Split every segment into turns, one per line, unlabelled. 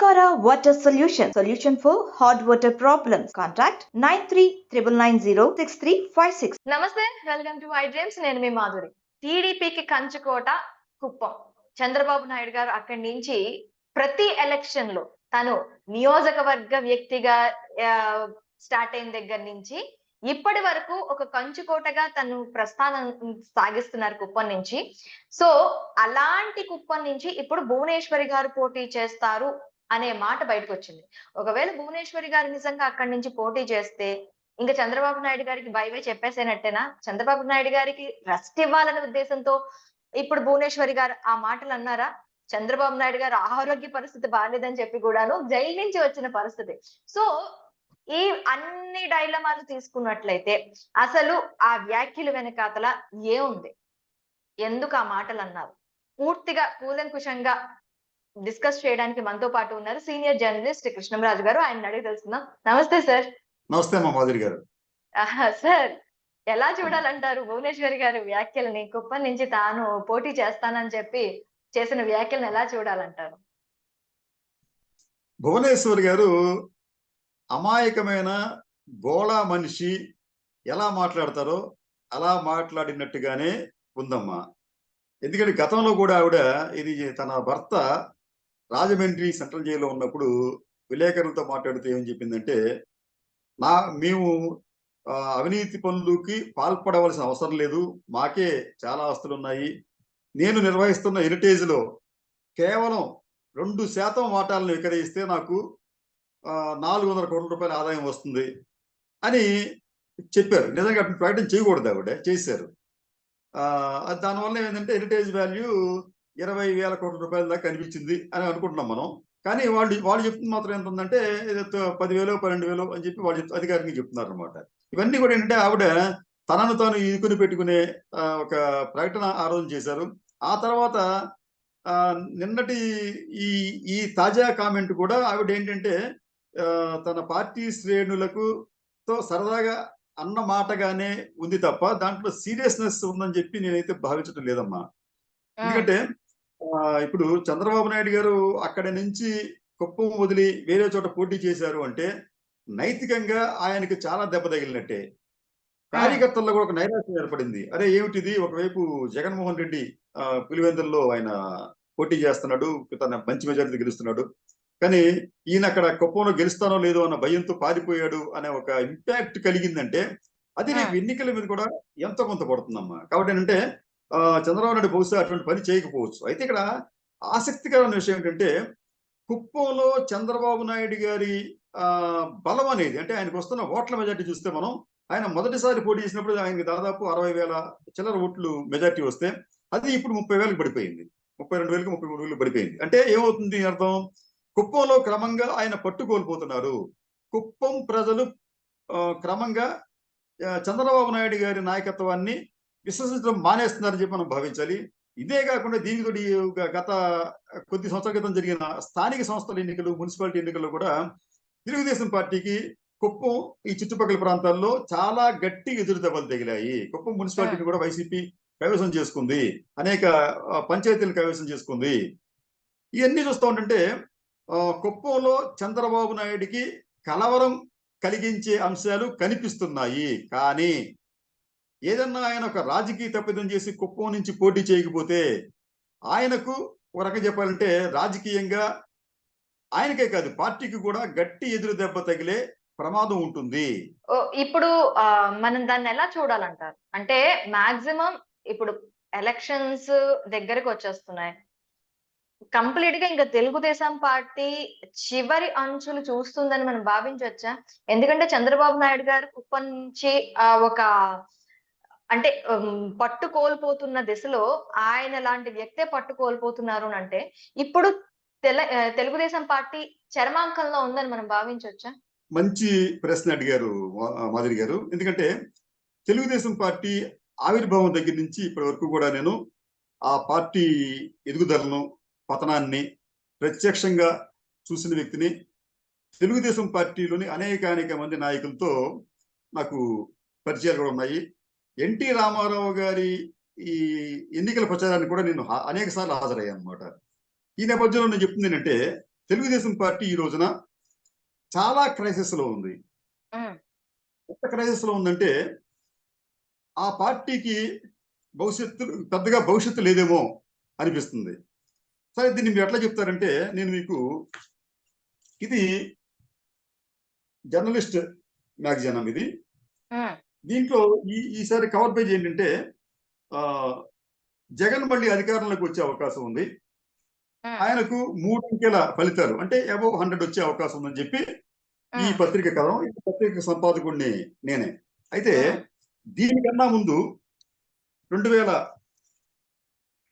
Sankara Water Solution. Solution for hot water problems. Contact 9399906356.
నమస్తే welcome to I dreams నేను మీ మాధురి టీడీపీకి కంచుకోట కుప్పం చంద్రబాబు నాయుడు గారు అక్కడి నుంచి ప్రతి ఎలక్షన్లో తను నియోజకవర్గ వ్యక్తిగా స్టార్ట్ అయిన దగ్గర నుంచి ఇప్పటి వరకు ఒక కంచుకోటగా తను ప్రస్థానం సాగిస్తున్నారు కుప్పం నుంచి సో అలాంటి కుప్పం నుంచి ఇప్పుడు భువనేశ్వరి గారు పోటీ చేస్తారు అనే మాట బయటకు వచ్చింది ఒకవేళ భువనేశ్వరి గారు నిజంగా అక్కడి నుంచి పోటీ చేస్తే ఇంకా చంద్రబాబు నాయుడు గారికి బై బై చెప్పేసేనట్టేనా? చంద్రబాబు నాయుడు గారికి రెస్ట్ ఇవ్వాలనే ఉద్దేశంతో ఇప్పుడు భువనేశ్వరి గారు ఆ మాటలు అన్నారా? చంద్రబాబు నాయుడు గారు ఆరోగ్య పరిస్థితి బాగాలేదని చెప్పి కూడాను జైలు నుంచి వచ్చిన పరిస్థితి. సో ఈ అన్ని డైలమాలు తీసుకున్నట్లయితే అసలు ఆ వ్యాఖ్యలు వెనకాతల ఏముంది? ఎందుకు ఆ మాటలు అన్నారు? పూర్తిగా కూలంకుషంగా డిస్కస్ చేయడానికి మనతో పాటు ఉన్నారు సీనియర్ జర్నలిస్ట్ కృష్ణంరాజు గారు. ఆయన అడిగి తెలుసుకుందాం. నమస్తే సార్.
నమస్తే అమ్మా మాధురి గారు.
సార్ ఎలా చూడాలంటారు భువనేశ్వరి గారి వ్యాఖ్యలని? కుప్పం నుంచి తాను పోటీ చేస్తానని చెప్పి చేసిన వ్యాఖ్యలను ఎలా చూడాలంటారు?
భువనేశ్వర్ గారు అమాయకమైన గోళ మనిషి ఎలా మాట్లాడతారో అలా మాట్లాడినట్టుగానే ఉందమ్మా. ఎందుకంటే గతంలో కూడా ఆవిడ ఇది తన భర్త రాజమండ్రి సెంట్రల్ జైల్లో ఉన్నప్పుడు విలేకరులతో మాట్లాడుతూ ఏం చెప్పిందంటే నా మేము అవినీతి పనులకి పాల్పడవలసిన అవసరం లేదు మాకే చాలా ఆస్తులు ఉన్నాయి నేను నిర్వహిస్తున్న హెరిటేజ్లో కేవలం రెండు శాతం వాటాలను విక్రయిస్తే నాకు నాలుగు వందల కోట్ల రూపాయల ఆదాయం వస్తుంది అని చెప్పారు. నిజంగా ప్రకటన చేయకూడదు ఆవిడ చేశారు. దానివల్ల ఏంటంటే హెరిటేజ్ వాల్యూ ఇరవై వేల కోట్ల రూపాయల దాకా కనిపించింది అని అనుకుంటున్నాం మనం. కానీ వాళ్ళు వాళ్ళు చెప్తుంది మాత్రం ఎంత ఉందంటే పదివేలు పన్నెండు వేలు అని చెప్పి వాళ్ళు చెప్తూ- అధికారికంగా చెప్తున్నారు అనమాట ఇవన్నీ కూడా ఏంటంటే ఆవిడ తనను తాను ఈదుకుని పెట్టుకునే ఒక ప్రకటన ఆ రోజు చేశారు. ఆ తర్వాత నిన్నటి ఈ ఈ తాజా కామెంట్ కూడా ఆవిడ ఏంటంటే తన పార్టీ శ్రేణులకు తో సరదాగా అన్న మాటగానే ఉంది తప్ప దాంట్లో సీరియస్నెస్ ఉందని చెప్పి నేనైతే భావించడం లేదమ్మా. ఎందుకంటే ఇప్పుడు చంద్రబాబు నాయుడు గారు అక్కడి నుంచి కుప్పం వదిలి వేరే చోట పోటీ చేశారు అంటే నైతికంగా ఆయనకి చాలా దెబ్బ తగిలినట్టే. కార్యకర్తల్లో కూడా ఒక నైరాశ్యం ఏర్పడింది. అరే ఏమిటిది? ఒకవైపు జగన్మోహన్ రెడ్డి ఆ, పులివెందుల్లో ఆయన పోటీ చేస్తున్నాడు తన మంచి మెజారిటీ గెలుస్తున్నాడు. కానీ ఈయన అక్కడ కుప్పంలో గెలుస్తానో లేదో అన్న భయంతో పారిపోయాడు అనే ఒక ఇంపాక్ట్ కలిగిందంటే అది రేపు ఎన్నికల మీద కూడా ఎంతో కొంత పడుతుందమ్మా. కాబట్టి ఏంటంటే చంద్రబాబు నాయుడు బహుశా అటువంటి పని చేయకపోవచ్చు. అయితే ఇక్కడ ఆసక్తికరమైన విషయం ఏంటంటే కుప్పంలో చంద్రబాబు నాయుడు గారి ఆ బలం అనేది అంటే ఆయనకు వస్తున్న ఓట్ల మెజార్టీ చూస్తే మనం ఆయన మొదటిసారి పోటీ చేసినప్పుడు ఆయనకి దాదాపు అరవై వేల చిల్లర ఓట్లు మెజార్టీ వస్తే అది ఇప్పుడు ముప్పై వేలకు పడిపోయింది. ముప్పై రెండు వేలకు ముప్పై మూడు వేలకు పడిపోయింది. అంటే ఏమవుతుంది అర్థం? కుప్పంలో క్రమంగా ఆయన పట్టు కోల్పోతున్నారు కుప్పం ప్రజలు క్రమంగా చంద్రబాబు నాయుడు గారి నాయకత్వాన్ని విశ్వసించడం మానేస్తున్నారని చెప్పి మనం భావించాలి. ఇదే కాకుండా దీనికి గత కొద్ది సంవత్సరాల క్రితం జరిగిన స్థానిక సంస్థల ఎన్నికలు మున్సిపాలిటీ ఎన్నికల్లో కూడా తెలుగుదేశం పార్టీకి కుప్పం ఈ చుట్టుపక్కల ప్రాంతాల్లో చాలా గట్టి ఎదురు దెబ్బలు తగిలాయి. కుప్పం మున్సిపాలిటీని కూడా వైసీపీ కైవసం చేసుకుంది. అనేక పంచాయతీలు కైవసం చేసుకుంది. ఇవన్నీ చూస్తూ ఉంటుంటే ఆ, కుప్పంలో చంద్రబాబు నాయుడికి కలవరం కలిగించే అంశాలు కనిపిస్తున్నాయి. కానీ ఏదన్నా ఆయన ఒక రాజకీయ తప్పిదం చేసి కుప్పం నుంచి పోటీ చేయకపోతే ఆయనకు ఒక రకంగా చెప్పాలంటే రాజకీయంగా ఆయనకే కాదు పార్టీకి కూడా గట్టి ఎదురు దెబ్బ తగిలే ప్రమాదం ఉంటుంది.
ఓ, ఇప్పుడు మనం దాన్ని ఎలా చూడాలంటారు? అంటే మాక్సిమం ఇప్పుడు ఎలక్షన్స్ దగ్గరకు వచ్చేస్తున్నాయి. కంప్లీట్గా ఇంకా తెలుగుదేశం పార్టీ చివరి అంచులు చూస్తుందని మనం భావించవచ్చా ఎందుకంటే చంద్రబాబు నాయుడు గారు కుప్పం నుంచి ఆ, ఒక అంటే పట్టు కోల్పోతున్న దిశలో ఆయన లాంటి వ్యక్తే పట్టు కోల్పోతున్నారు అని అంటే ఇప్పుడు తెల తెలుగుదేశం పార్టీ చర్మాంకంలో ఉందని మనం భావించవచ్చా
మంచి ప్రశ్న అడిగారు మా- గారు. ఎందుకంటే తెలుగుదేశం పార్టీ ఆవిర్భావం దగ్గర నుంచి ఇప్పటి వరకు కూడా నేను ఆ పార్టీ ఎదుగుదలను పతనాన్ని ప్రత్యక్షంగా చూసిన వ్యక్తిని తెలుగుదేశం పార్టీలోని అనేక అనేక మంది నాయకులతో నాకు పరిచయాలు కూడా ఉన్నాయి. ఎన్టీ రామారావు గారి ఈ ఎన్నికల ప్రచారానికి కూడా నేను అనేక సార్లు హాజరయ్యాను అనమాట ఈ నేపథ్యంలో నేను చెప్తుంది ఏంటంటే తెలుగుదేశం పార్టీ ఈ రోజున చాలా క్రైసిస్లో ఉంది. ఎంత క్రైసిస్లో ఉందంటే ఆ పార్టీకి భవిష్యత్తు పెద్దగా భవిష్యత్తు లేదేమో అనిపిస్తుంది. సరే దీన్ని మీరు ఎట్లా చెప్తారంటే నేను మీకు ఇది జర్నలిస్ట్ మ్యాగజైన్ ఇది దీంట్లో ఈ ఈసారి కవర్ పేజ్ ఏంటంటే ఆ జగన్ మళ్ళీ అధికారంలోకి వచ్చే అవకాశం ఉంది. ఆయనకు మూడు అంకెల ఫలితాలు అంటే అబౌవ్ హండ్రెడ్ వచ్చే అవకాశం ఉందని చెప్పి ఈ పత్రిక కథం ఈ పత్రిక సంపాదకుడిని నేనే. అయితే దీనికన్నా ముందు రెండు వేల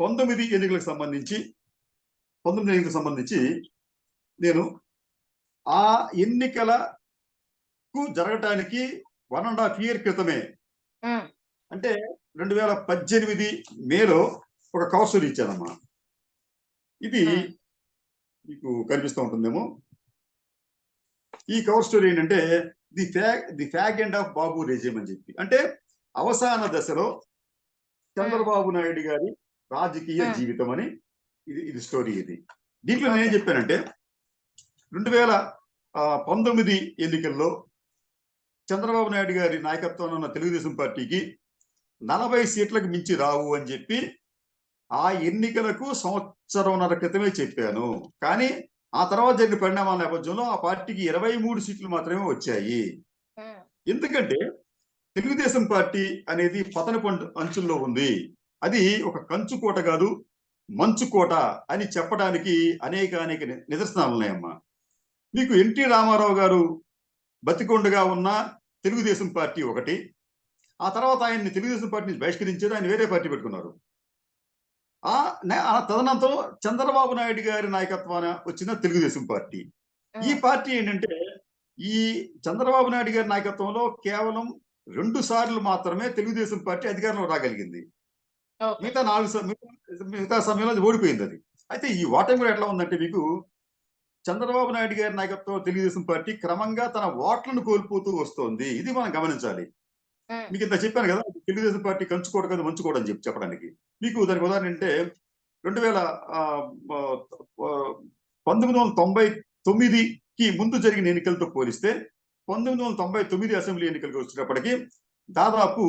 పంతొమ్మిది ఎన్నికలకు సంబంధించి పంతొమ్మిది ఎన్నికలకు సంబంధించి నేను ఆ ఎన్నికలకు జరగటానికి వన్ అండ్ హాఫ్ ఇయర్ క్రితమే. అంటే రెండు వేల పద్దెనిమిది మేలో ఒక కవర్ స్టోరీ ఇచ్చానమ్మా ఇది. మీకు కనిపిస్తూ ఉంటుందేమో. ఈ కవర్ స్టోరీ ఏంటంటే the fag the fag end of Babu regime అని చెప్పి. అంటే అవసాన దశలో చంద్రబాబు నాయుడు గారి రాజకీయ. జీవితం అని ఇది ఇది స్టోరీ ఇది. దీంట్లో నేనేం చెప్పానంటే రెండు వేల పంతొమ్మిది ఎన్నికల్లో చంద్రబాబు నాయుడు గారి నాయకత్వంలో ఉన్న తెలుగుదేశం పార్టీకి నలభై సీట్లకు మించి రావు అని చెప్పి ఆ ఎన్నికలకు సంవత్సరంన్నర క్రితమే చెప్పాను. కానీ ఆ తర్వాత జరిగిన పరిణామాల నేపథ్యంలో ఆ పార్టీకి ఇరవై మూడు సీట్లు మాత్రమే వచ్చాయి. ఎందుకంటే తెలుగుదేశం పార్టీ అనేది పతన అంచుల్లో ఉంది. అది ఒక కంచు కోట కాదు మంచు కోట అని చెప్పడానికి అనేక అనేక నిదర్శనాలు ఉన్నాయమ్మా మీకు ఎన్టీ రామారావు గారు బతికొండగా ఉన్న తెలుగుదేశం పార్టీ ఒకటి. ఆ తర్వాత ఆయన్ని తెలుగుదేశం పార్టీ నుంచి బహిష్కరించారు ఆయన వేరే పార్టీ పెట్టుకున్నారు. ఆ తదనంతరం చంద్రబాబు నాయుడు గారి నాయకత్వాన వచ్చిన తెలుగుదేశం పార్టీ. ఈ పార్టీ ఏంటంటే ఈ చంద్రబాబు నాయుడు గారి నాయకత్వంలో కేవలం రెండు సార్లు మాత్రమే తెలుగుదేశం పార్టీ అధికారంలో రాగలిగింది. మిగతా నాలుగు మిగతా- సమయంలో అది ఓడిపోయింది అది. అయితే ఈ ఓటమి కూడా ఎట్లా ఉందంటే మీకు చంద్రబాబు నాయుడు గారి నాయకత్వం తెలుగుదేశం పార్టీ క్రమంగా తన ఓట్లను కోల్పోతూ వస్తోంది. ఇది మనం గమనించాలి. మీకు ఇంత చెప్పాను కదా తెలుగుదేశం పార్టీ కంచుకోవడం కదా మంచుకోవడం అని చెప్పి చెప్పడానికి. మీకు దానికి ఉదాహరణ అంటే రెండు వేల పంతొమ్మిది వందల తొంభై తొమ్మిదికి ముందు జరిగిన ఎన్నికలతో పోలిస్తే పంతొమ్మిది వందల తొంభై తొమ్మిది అసెంబ్లీ ఎన్నికలకు వచ్చినప్పటికీ దాదాపు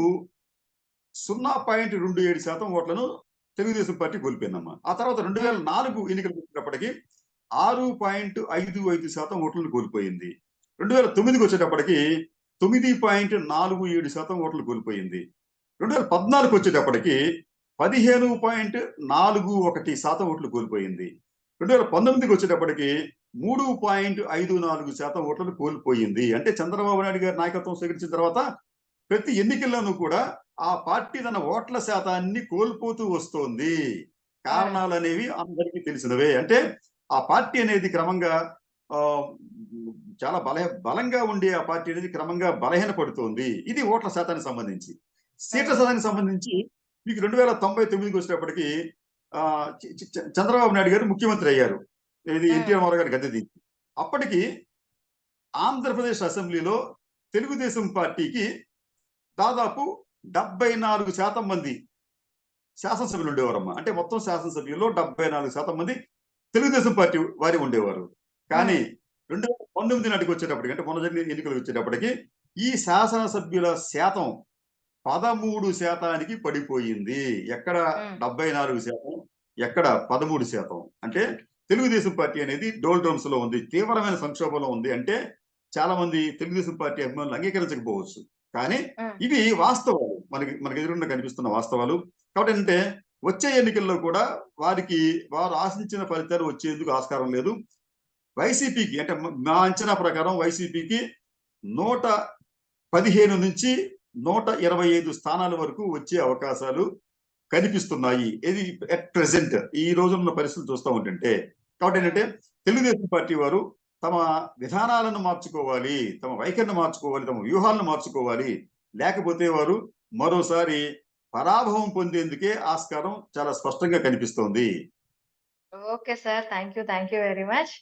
సున్నా పాయింట్ రెండు ఏడు శాతం ఓట్లను తెలుగుదేశం పార్టీ కోల్పోయిందమ్మా. ఆ తర్వాత రెండు వేల నాలుగు ఎన్నికలకు వచ్చినప్పటికీ ఆరు పాయింట్ ఐదు ఐదు శాతం ఓట్లను కోల్పోయింది. రెండు వేల తొమ్మిదికి వచ్చేటప్పటికి తొమ్మిది పాయింట్ నాలుగు ఏడు శాతం ఓట్లు కోల్పోయింది. రెండు వేల పద్నాలుగు వచ్చేటప్పటికి పదిహేను పాయింట్ నాలుగు ఒకటి శాతం ఓట్లు కోల్పోయింది. రెండు వేల పంతొమ్మిదికి వచ్చేటప్పటికి మూడు పాయింట్ ఐదు నాలుగు శాతం ఓట్లను కోల్పోయింది. అంటే చంద్రబాబు నాయుడు గారి నాయకత్వం స్వీకరించిన తర్వాత ప్రతి ఎన్నికల్లోనూ కూడా ఆ పార్టీ తన ఓట్ల శాతాన్ని కోల్పోతూ వస్తోంది. కారణాలు అనేవి అందరికీ తెలిసినవే. అంటే ఆ పార్టీ అనేది క్రమంగా ఆ, చాలా బల బలంగా ఉండే ఆ పార్టీ అనేది క్రమంగా బలహీన పడుతోంది ఇది ఓట్ల శాతానికి సంబంధించి. సీట్ల శాతానికి సంబంధించి మీకు రెండు వేల తొంభై తొమ్మిదికి వచ్చేటప్పటికి చంద్రబాబు నాయుడు గారు ముఖ్యమంత్రి అయ్యారు. ఇది
Hmm.
ఎన్టీ రామారావు గారి గద్దె దిగి అప్పటికి ఆంధ్రప్రదేశ్ అసెంబ్లీలో తెలుగుదేశం పార్టీకి దాదాపు డెబ్బై నాలుగు శాతం మంది శాసనసభ్యులు ఉండేవారమ్మా. అంటే మొత్తం శాసనసభ్యుల్లో డెబ్బై నాలుగు శాతం మంది తెలుగుదేశం పార్టీ వారి ఉండేవారు. కానీ రెండు వేల పంతొమ్మిది నాటికి వచ్చేటప్పటికి అంటే మొన్న జరిగిన ఎన్నికలు వచ్చేటప్పటికి ఈ శాసనసభ్యుల శాతం పదమూడు శాతానికి పడిపోయింది. ఎక్కడ. డెబ్బై నాలుగు శాతం ఎక్కడ పదమూడు శాతం. అంటే తెలుగుదేశం పార్టీ అనేది డోల్ డ్రమ్స్లో ఉంది తీవ్రమైన సంక్షోభంలో ఉంది అంటే చాలా మంది తెలుగుదేశం పార్టీ అభిమానులు అంగీకరించకపోవచ్చు. కానీ ఇవి వాస్తవాలు. మనకి మనకి ఎదురుండా కనిపిస్తున్న వాస్తవాలు. కాబట్టి ఏంటంటే వచ్చే ఎన్నికల్లో కూడా వారికి వారు ఆశించిన ఫలితాలు వచ్చేందుకు ఆస్కారం లేదు. వైసీపీకి అంటే మా అంచనా ప్రకారం వైసీపీకి నూట పదిహేను నుంచి నూట ఇరవై ఐదు స్థానాల వరకు వచ్చే అవకాశాలు కనిపిస్తున్నాయి. ఇది అట్ ప్రెసెంట్ ఈ రోజున్న పరిస్థితులు చూస్తూ ఉంటుంటే. కాబట్టి ఏంటంటే తెలుగుదేశం పార్టీ వారు తమ విధానాలను మార్చుకోవాలి తమ వైఖరిని మార్చుకోవాలి తమ వ్యూహాలను మార్చుకోవాలి. లేకపోతే వారు మరోసారి పరాభవం పొందేందుకే ఆస్కారం చాలా స్పష్టంగా కనిపిస్తోంది.
Okay sir thank you thank you very much